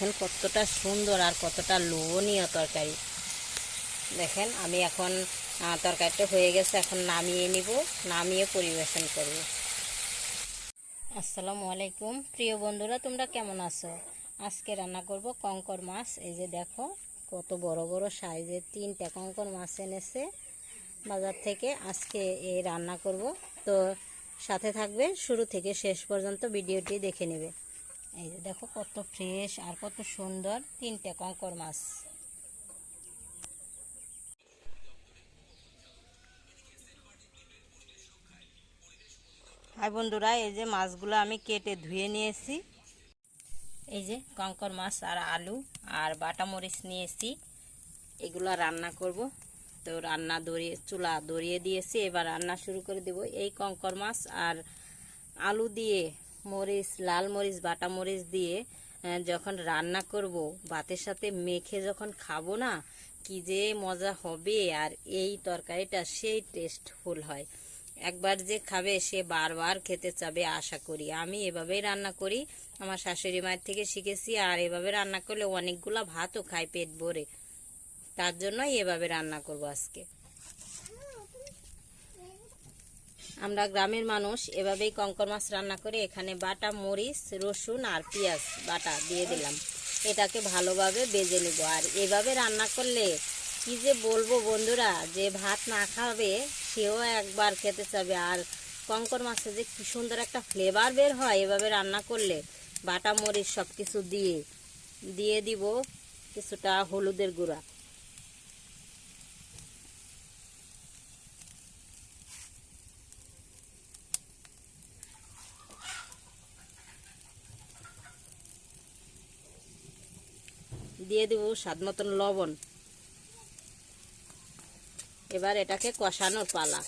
দেখেন কতটা সুন্দর আর কতটা লোভনীয় তরকারি। দেখেন, আমি এখন তরকারিটা হয়ে গেছে, এখন নামিয়ে নিব, নামিয়ে পরিবেশন করব। আসসালামু আলাইকুম। প্রিয় বন্ধুরা, তোমরা কেমন আছো? আজকে রান্না করব কঙ্কর মাছ। এই যে দেখো, কত বড় বড় সাইজের তিনটা কঙ্কর মাছ এনেছে। বাজার থেকে আজকে এই রান্না করব। তো সাথে থাকবে শুরু থেকে শেষ পর্যন্ত ভিডিওটি দেখে নেবে। এই যে দেখো কত ফ্রেশ আর কত সুন্দর তিনটে কঙ্কর মাছ। হাই বন্ধুরা, এই যে মাছগুলো আমি কেটে ধুয়ে নিয়েছি। এই যে কঙ্কর মাছ আর আলু আর বাটা মরিচ নিয়েছি। এগুলো রান্না করব। তো রান্না ধরিয়ে চুলা ধরিয়ে দিয়েছি। এবার রান্না শুরু করে দেব। এই কঙ্কর মাছ আর আলু দিয়ে মরিচ, লাল মরিচ, বাটা মরিচ দিয়ে যখন রান্না করব, ভাতের সাথে মেখে যখন খাব না, কি যে মজা হবে আর এই তরকারিটা সেই টেস্টফুল হয়। একবার যে খাবে, সে বারবার খেতে চাবে, আশা করি। আমি এভাবেই রান্না করি, আমার শাশুড়ি মায়ের থেকে শিখেছি, আর এভাবে রান্না করলে অনেকগুলো ভাতও খায় পেট ভরে। তার জন্যই এভাবে রান্না করব আজকে। আমরা গ্রামের মানুষ, এভাবেই কঙ্কর মাছ রান্না করে এখানে বাটা, মরিচ, রসুন আর পেঁয়াজ বাটা দিয়ে দিলাম। এটাকে ভালোভাবে বেজে নিব। আর এভাবে রান্না করলে কি যে বলব বন্ধুরা, যে ভাত না খাবে সেও একবার খেতে চাবে। আর কঙ্কর মাছে যে কি সুন্দর একটা ফ্লেভার বের হয় এভাবে রান্না করলে, বাটা, মরিচ সব কিছু দিয়ে দিয়ে দিব কিছুটা হলুদের গুঁড়া। দিয়ে দেব স্বাদ মতন লবণ। এবার এটাকে কষানোর পালা।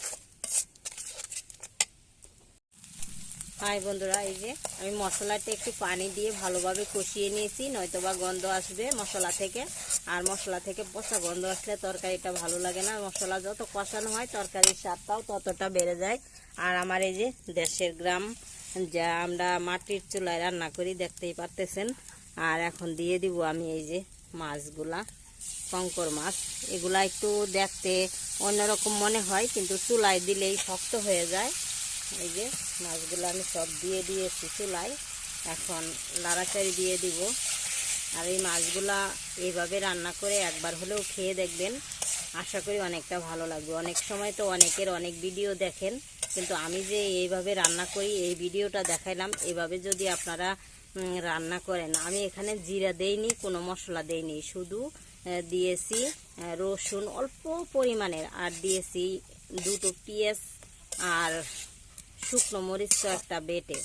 হাই বন্ধুরা, এই যে আমি মশলাটা একটু পানি দিয়ে ভালোভাবে কষিয়ে নিয়েছি, নয়তোবা গন্ধ আসবে মশলা থেকে। আর মশলা থেকে পচা গন্ধ আসলে তরকারিটা ভালো লাগে না। মশলা যত কষানো হয়, তরকারির স্বাদটাও ততটা বেড়ে যায়। আর আমার এই যে দেশের গ্রাম, যা আমরা মাটির চুলায় রান্না করি, দেখতেই পারতেছেন। আর এখন দিয়ে দিব আমি এই যে মাছগুলা, শঙ্কর মাছ। এগুলা একটু দেখতে অন্যরকম মনে হয়, কিন্তু চুলায় দিলেই শক্ত হয়ে যায়। এই যে মাছগুলো আমি সব দিয়ে দিয়েছি চুলায়। এখন লাড়াচাড়ি দিয়ে দিব। আর এই মাছগুলা এইভাবে রান্না করে একবার হলেও খেয়ে দেখবেন। আশা করি অনেকটা ভালো লাগবে। অনেক সময় তো অনেকের অনেক ভিডিও দেখেন, কিন্তু আমি যে এইভাবে রান্না করি, এই ভিডিওটা দেখাইলাম, এভাবে যদি আপনারা রান্না করেন আমি এখানে জিরা দেইনি, কোনো মশলা দেইনি। শুধু দিয়েছি রসুন অল্প পরিমাণের, আর দিয়েছি দুটো পেঁয়াজ আর শুকনো মরিচ একটা বেটে।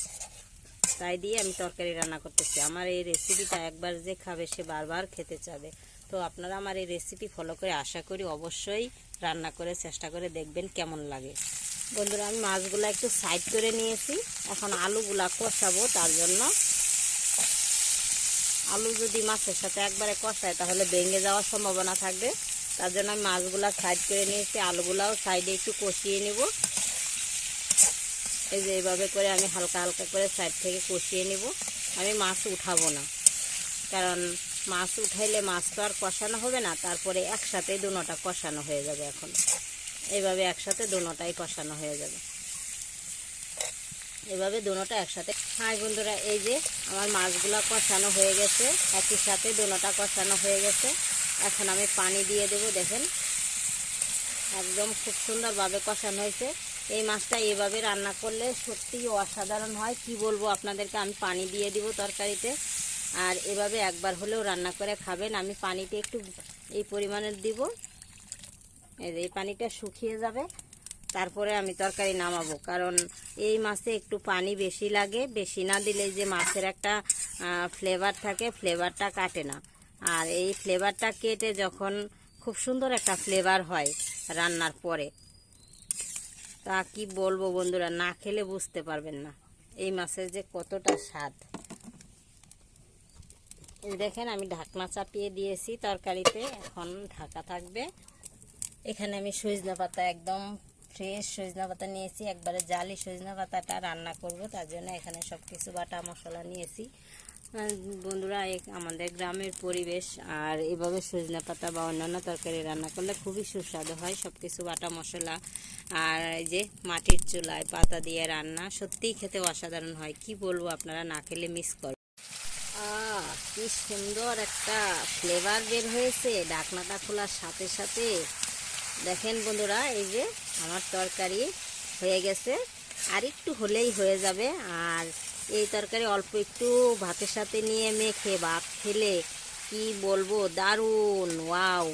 তাই দিয়ে আমি তরকারি রান্না করতেছি। আমার এই রেসিপিটা একবার যে খাবে, সে বারবার খেতে চাবে। তো আপনারা আমার এই রেসিপি ফলো করে আশা করি অবশ্যই রান্না করে, চেষ্টা করে দেখবেন কেমন লাগে। বন্ধুরা, আমি মাছগুলো একটু সাইড করে নিয়েছি। এখন আলুগুলা কষাবো, তার জন্য আলু যদি মাছের সাথে একবারে কষায়, তাহলে ভেঙে যাওয়ার সম্ভাবনা থাকবে। তার জন্য আমি মাছগুলা সাইড করে নিয়েছি, আলুগুলাও সাইডে একটু কষিয়ে নিব। এই যে এইভাবে করে আমি হালকা হালকা করে সাইড থেকে কষিয়ে নিব। আমি মাছ উঠাবো না। কারণ মাছ উঠাইলে মাছ তো আর কষানো হবে না, তারপরে একসাথে দুনোটা কষানো হয়ে যাবে এখন। এইভাবে একসাথে দুনোটাই কষানো হয়ে যাবে। এভাবে দোনোটা একসাথে। হাই বন্ধুরা, এই যে আমার মাছগুলো কষানো হয়ে গেছে, একই সাথে দোনোটা কষানো হয়ে গেছে। এখন আমি পানি দিয়ে দেবো, দেখেন। একদম খুব সুন্দরভাবে কষানো হয়েছে। এই মাছটা এভাবে রান্না করলে সত্যিই অসাধারণ হয়। কি বলব আপনাদেরকে, আমি পানি দিয়ে দিব তরকারিতে। আর এভাবে একবার হলেও রান্না করে খাবেন। আমি পানিটা একটু এই পরিমাণের দিব। এই এই পানিটা শুকিয়ে যাবে। তারপরে আমি তরকারি নামাবো। কারণ এই মাছে একটু পানি বেশি লাগে, বেশি না দিলে যে মাছের একটা ফ্লেভার থাকে ফ্লেভারটা কাটে না। আর এই ফ্লেভারটা কেটে যখন খুব সুন্দর একটা ফ্লেভার হয় রান্নার পরে, তা কি বলব বন্ধুরা, না খেলে বুঝতে পারবেন না। এই মাছের যে কতটা স্বাদ। দেখেন আমি ঢাকনা চাপিয়ে দিয়েছি তরকারিতে, এখন ঢাকা থাকবে। এখানে আমি সজনা পাতা একদম ফ্রেশ সজনা পাতা নিয়েছি, একবারে জালি সজনা পাতাটা রান্না করব, তার জন্য এখানে সব কিছু বাটা মশলা নিয়েছি। বন্ধুরা আমাদের গ্রামের পরিবেশ, আর এভাবে সজনে পাতা বা অন্যান্য তরকারি রান্না করলে খুবই সুস্বাদু হয় সব কিছু বাটা মশলা। আর এই যে মাটির চুলায় পাতা দিয়ে রান্না, সত্যিই খেতে অসাধারণ হয়, কি বলব আপনারা, না খেলে মিস করবেন কি সুন্দর একটা ফ্লেভার বের হয়েছে ঢাকনাটা খোলার সাথে সাথে। দেখেন বন্ধুরা, এই যে আমার তরকারি হয়ে গেছে। আর একটু হলেই হয়ে যাবে। আর এই তরকারি অল্প একটু ভাতের সাথে নিয়ে মেখে, ভাত খেলে কি বলব? দারুণ! ওয়াও!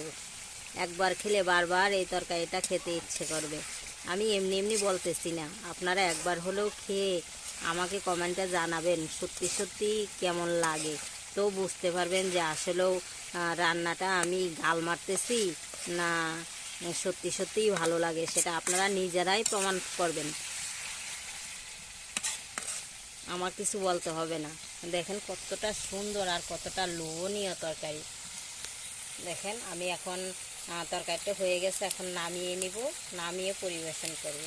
একবার খেলে বারবার এই তরকারিটা খেতে ইচ্ছে করবে। আমি এমনি এমনি বলতেছি না। আপনারা একবার হলেও খেয়ে আমাকে কমেন্টে জানাবেন, সত্যি সত্যি কেমন লাগে। তো বুঝতে পারবেন যে আসলেও রান্নাটা আমি গাল মারতেছি না সত্যি সত্যিই ভালো লাগে, সেটা আপনারা নিজেরাই প্রমাণ করবেন। আমার কিছু বলতে হবে না। দেখেন কতটা সুন্দর আর কতটা লোভনীয় তরকারি। দেখেন আমি এখন তরকারিটা হয়ে গেছে, এখন নামিয়ে নিব, নামিয়ে পরিবেশন করব।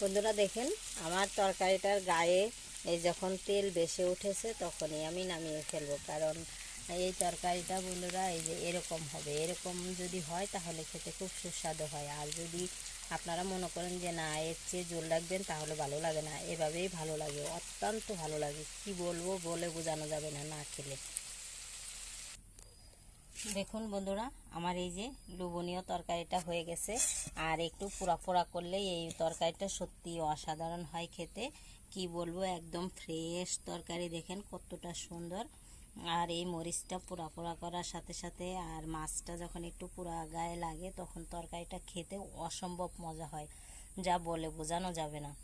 বন্ধুরা দেখেন, আমার তরকারিটার গায়ে এই যখন তেল বেশি উঠেছে, তখনই আমি নামিয়ে ফেলব, কারণ এই তরকারিটা বন্ধুরা, এই যে এরকম হবে। এরকম যদি হয় তাহলে খেতে খুব সুস্বাদু হয়। আর যদি আপনারা মনে করেন যে না, এর চেয়ে জোর লাগবেন, তাহলে ভালো লাগে না। এভাবেই ভালো লাগে, অত্যন্ত ভালো লাগে। কি বলব, বলে বোঝানো যাবে না না খেলে। দেখুন বন্ধুরা, আমার এই যে লুবনীয় তরকারিটা হয়ে গেছে। আর একটু পোড়া পোড়া করলে এই তরকারিটা সত্যি অসাধারণ হয় খেতে। কি বলব, একদম ফ্রেশ তরকারি। দেখেন কতটা সুন্দর। আর এই মরিচটা পোড়া পোড়া করার সাথে সাথে আর মাছটা যখন একটু পোড়া গায়ে লাগে, তখন তরকারিটা খেতে অসম্ভব মজা হয়। যা বলে বোঝানো যাবে না।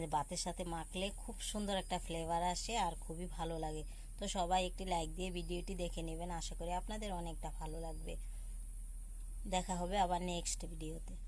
যে ভাতের সাথে মাখলে খুব সুন্দর একটা ফ্লেভার আসে আর খুবই ভালো লাগে। তো সবাই একটি লাইক দিয়ে ভিডিওটি দেখে নেবেন। আশা করি আপনাদের অনেকটা ভালো লাগবে। দেখা হবে আবার নেক্সট ভিডিওতে